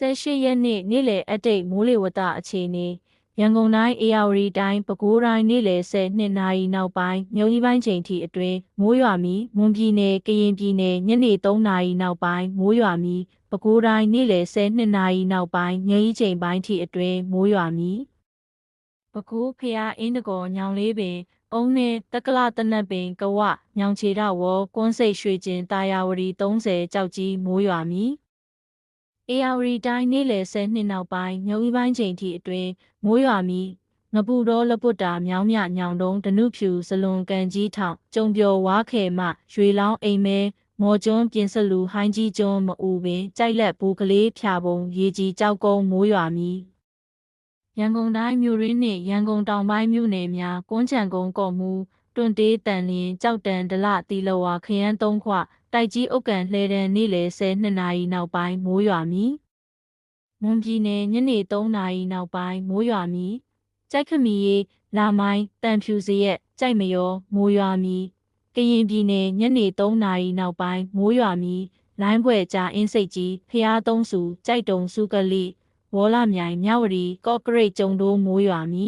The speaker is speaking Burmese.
18ရက်နေ့နေ့လယ်အတိတ်မိုးလေဝသအခြေအနေရန်ကုန်တိုင်းအေရဝတီတိုင်းပဲခူးတိုင်းနေ့လယ်12နာရီနောက်ပိုင်းမြို့ကြီးပိုင်းချိန်ထိအတွင်းမိုးရွာမီမွန်ပြည်နယ်ကရင်ပြည်နယ်ညနေ3နာရီနောက်ပိုင်းမိုးရွာမီပဲခူးတိုင်းနေ့လယ်12နာရီနောက်ပိုင်းညကြီးချိန်ပိုင်းထိအတွင်းမိုးရွာမီပဲခူးဖျားအင်းတကောညောင်လေးပင်အုံးနဲ့တက္ကလတနတ်ပင်ကဝညောင်ချေတော်ဝကွန်းစိတ်ရွှေကျင်တာယာဝတီ30ကြောက်ကြီးမိုးရွာမီ အေယာဝတီတိုင်းနေ့လယ်ဆယ်နှစ်နောက်ပိုင်းမြို့ဤပိုင်းချိန်ထိအတွင်းမိုးရွာမီငပူတော်လပုတ္တာမြောင်းမြညောင်တုံးဒနုဖြူဇလွန်ကန်ကြီးထောင်ကျုံကျော်ဝါခဲမရွှေလောင်းအိမ်မဲမော်ကျွန်းပြင်စလူဟိုင်းကြီးကျွန်းမအူပင်ကြိုက်လက်ဘူးကလေးဖြာပုံရေကြီးကြောက်ကုန်းမိုးရွာမီရန်ကုန်တိုင်းမြို့ရင်းနှင့်ရန်ကုန်တောင်ပိုင်းမြို့နယ်များကွန်းချံကုန်းကော့မူ တွန်တေးတန်လျင်ကြောက်တန်ဒလတီလဝါခရမ်းသုံးခွတိုက်ကြီးဥက္ကန်လှဲတန်းနေ့လယ်12နာရီနောက်ပိုင်းမိုးရွာမီမွန်ပြည်နယ်ညနေ3နာရီနောက်ပိုင်းမိုးရွာမီကြိုက်ခမီရေလာမိုင်းတန်ဖြူစရက်ကြိုက်မရောမိုးရွာမီကရင်ပြည်နယ်ညနေ3နာရီနောက်ပိုင်းမိုးရွာမီလိုင်းဘွဲ့ကြာအင်းစိတ်ကြီးဖျားသုံးစုကြိုက်တုံစုကလိဝေါ်လာမြိုင်မြဝတီကော့ကရိတ်ကျုံတိုးမိုးရွာမီ